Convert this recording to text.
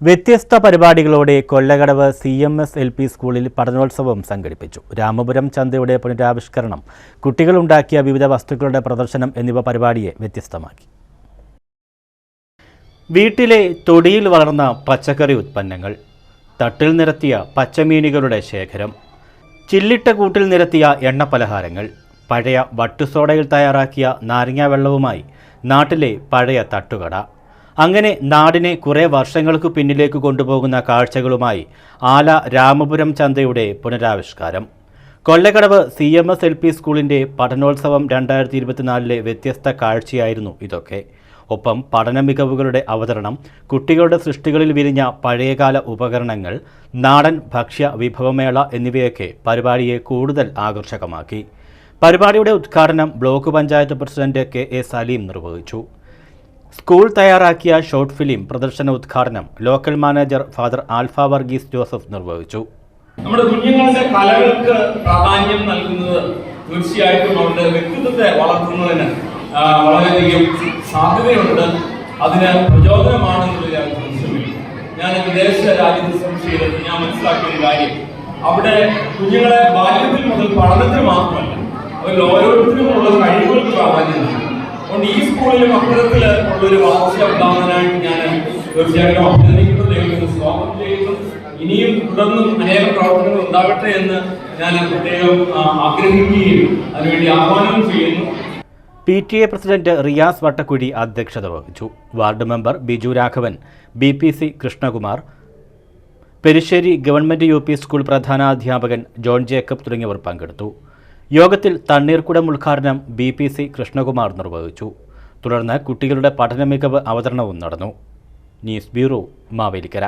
വ്യത്യസ്ത പരിപാടികളോടെ Kollakadavu C M S L P സ്കൂളിൽ പഠനോത്സവം സംഘടിപ്പിച്ചു. രാമപുരം ചന്തയുടെ പുനരാവിഷ്കരണം കുട്ടികളുണ്ടാക്കിയ വിവിധ വസ്തുക്കളുടെ പ്രദർശനം എന്നിവ പരിപാടിയെ വ്യത്യസ്തമാക്കി. വീട്ടിലെ തൊടിയിൽ വളർന്ന പച്ചക്കറി ഉത്പന്നങ്ങൾ തട്ടിൽ നിരത്തിയ പച്ചമീനുകളുടെ ശേഖരം ചില്ലിട്ട കൂട്ടിൽ നിരത്തിയ എണ്ണപ്പലഹാരങ്ങൾ പഴയ വട്ടുസോഡയിൽ തയ്യാറാക്കിയ നാരങ്ങാ വെള്ളവുമായി നാട്ടിലെ പഴയ തട്ടുകട അങ്ങനെ നാടിനെ കുറേ വർഷങ്ങൾക്ക് പിന്നിലേക്ക് കൊണ്ടുപോകുന്ന കാഴ്ചകളുമായി ആല രാമപുരം ചന്തയുടെ പുനരാവിഷ്കാരം. Kollakadavu C M S L P സ്കൂളിന്റെ പഠനോത്സവം രണ്ടായിരത്തി ഇരുപത്തിനാലിലെ വ്യത്യസ്ത കാഴ്ചയായിരുന്നു ഇതൊക്കെ. ഒപ്പം പഠന മികവുകളുടെ അവതരണം കുട്ടികളുടെ സൃഷ്ടികളിൽ വിരിഞ്ഞ പഴയകാല ഉപകരണങ്ങൾ നാടൻ ഭക്ഷ്യ വിഭവമേള എന്നിവയൊക്കെ പരിപാടിയെ കൂടുതൽ ആകർഷകമാക്കി. പരിപാടിയുടെ ഉദ്ഘാടനം block panchayat president K A Salim നിർവഹിച്ചു. സ്കൂൾ തയ്യാറാക്കിയ ഷോർട്ട് ഫിലിം പ്രദർശന ഉദ്ഘാടനം local manager father Alpha Varghese Joseph നിർവഹിച്ചു. നമ്മുടെ കുഞ്ഞുങ്ങളുടെ കലകൾക്ക് പ്രാധാന്യം നൽകുന്നത് തീർച്ചയായിട്ടും അവരുടെ വ്യക്തിത്വത്തെ വളർത്തുന്നതിന് വളരെയധികം സാധ്യതയുണ്ട്. അതിന് പ്രചോദനമാണെന്നുള്ള ഞാൻ ഞാൻ വിദേശ രാജ്യത്ത് സംശയിച്ചത് ഞാൻ മനസ്സിലാക്കിയ ഒരു കാര്യം. അവിടെ കുഞ്ഞുങ്ങളെ ബാല്യത്തിൽ മുതൽ പഠനത്തിന് മാത്രമല്ല അവരിൽ ഓരോരുത്തരും ഉള്ള കഴിവുകൾക്ക് പ്രാധാന്യം നൽകും അതുകൊണ്ട് ഈ സ്കൂളിലും അത്തരത്തിൽ ഉള്ളൊരു വളർച്ച ഉണ്ടാകാനായിട്ട് ഞാൻ തീർച്ചയായിട്ടും അഭിനന്ദിക്കുന്നു. ദൈവത്തിന് സ്വാഗതം ചെയ്യുന്നു. ഇനിയും തുടർന്നും അനേകം പ്രവർത്തനങ്ങൾ ഉണ്ടാകട്ടെ എന്ന് ഞാൻ പ്രത്യേകം ആഗ്രഹിക്കുകയും അതിനുവേണ്ടി ആഹ്വാനം ചെയ്യുന്നു. P T A president Riyas Vattakuzhi അധ്യക്ഷത വഹിച്ചു. Ward member Biju Raghavan B P C Krishnakumar Perissery government U P school പ്രധാനാധ്യാപകൻ John Jacob തുടങ്ങിയവർ പങ്കെടുത്തു. യോഗത്തിൽ തണ്ണീർക്കുടം ഉദ്ഘാടനം ബി പി സി കൃഷ്ണകുമാർ നിർവഹിച്ചു. തുടർന്ന് കുട്ടികളുടെ പഠന മികവ് അവതരണവും നടന്നു. News bureau Mavelikkara.